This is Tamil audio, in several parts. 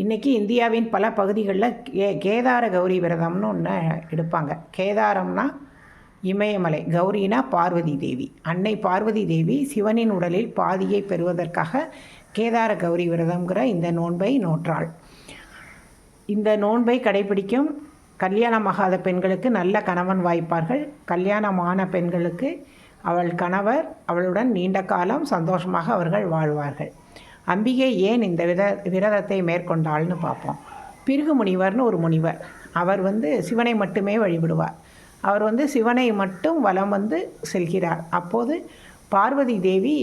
இன்றைக்கி இந்தியாவின் பல பகுதிகளில் கே கேதார கௌரி விரதம்னு ஒன்று எடுப்பாங்க. கேதாரம்னா இமயமலை கௌரினா பார்வதி தேவி. அன்னை பார்வதி தேவி சிவனின் உடலில் பாதியை பெறுவதற்காக கேதார கௌரி விரதம்ங்கிற இந்த நோன்பை நோற்றாள். இந்த நோன்பை கடைபிடிக்கும் கல்யாணமாகாத பெண்களுக்கு நல்ல கணவன் வாய்ப்பார்கள். கல்யாணமான பெண்களுக்கு அவள் கணவர் அவளுடன் நீண்ட காலம் சந்தோஷமாக அவர்கள் வாழ்வார்கள். அம்பிகை ஏன் இந்த வித விரதத்தை மேற்கொண்டாள்னு பார்ப்போம். பிருகு முனிவர்னு ஒரு முனிவர். அவர் வந்து சிவனை மட்டுமே வழிபடுவார். அவர் வந்து சிவனை மட்டும் வலம் வந்து செல்கிறார். அப்போது பார்வதி தேவி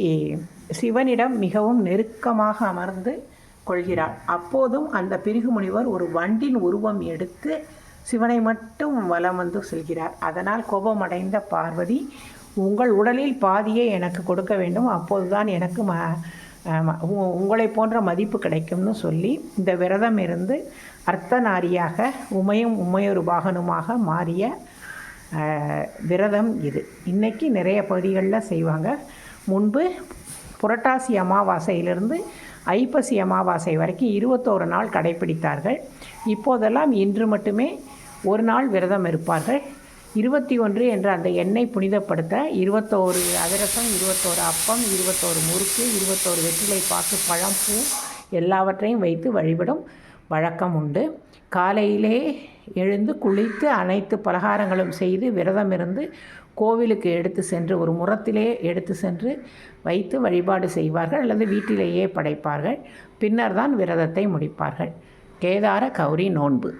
சிவனிடம் மிகவும் நெருக்கமாக அமர்ந்து கொள்கிறாள். அப்போதும் அந்த பிருகு முனிவர் ஒரு வண்டின் உருவம் எடுத்து சிவனை மட்டும் வலம் வந்து செல்கிறார். அதனால் கோபமடைந்த பார்வதி உங்கள் உடலில் பாதியை எனக்கு கொடுக்க வேண்டும். அப்போதுதான் எனக்கு ம உங்களை போன்ற மதிப்பு கிடைக்கும்னு சொல்லி இந்த விரதம் இருந்து அர்த்தநாரியாக உமையும் உமையொரு பாகனுமாக மாறிய விரதம் இது. இன்றைக்கி நிறைய பகுதிகளில் செய்வாங்க. முன்பு புரட்டாசி அமாவாசையிலிருந்து ஐப்பசி அமாவாசை வரைக்கும் இருபத்தோரு நாள் கடைப்பிடித்தார்கள் இப்போதெல்லாம் இன்று மட்டுமே ஒரு நாள் விரதம் இருப்பார்கள். இருபத்தி ஒன்று என்ற அந்த எண்ணெய் புனிதப்படுத்த இருபத்தோரு அதிரசம் இருபத்தோரு அப்பம் இருபத்தோரு முறுக்கு இருபத்தோரு வெற்றிலை பாக்கு பழம் பூ எல்லாவற்றையும் வைத்து வழிபடும் வழக்கம் உண்டு. காலையிலே எழுந்து குளித்து அனைத்து பலகாரங்களும் செய்து விரதம் இருந்து கோவிலுக்கு எடுத்து சென்று ஒரு முறத்திலே எடுத்து சென்று வைத்து வழிபாடு செய்வார்கள் அல்லது வீட்டிலேயே படைப்பார்கள். பின்னர் தான் விரதத்தை முடிப்பார்கள். கேதார கௌரி நோன்பு.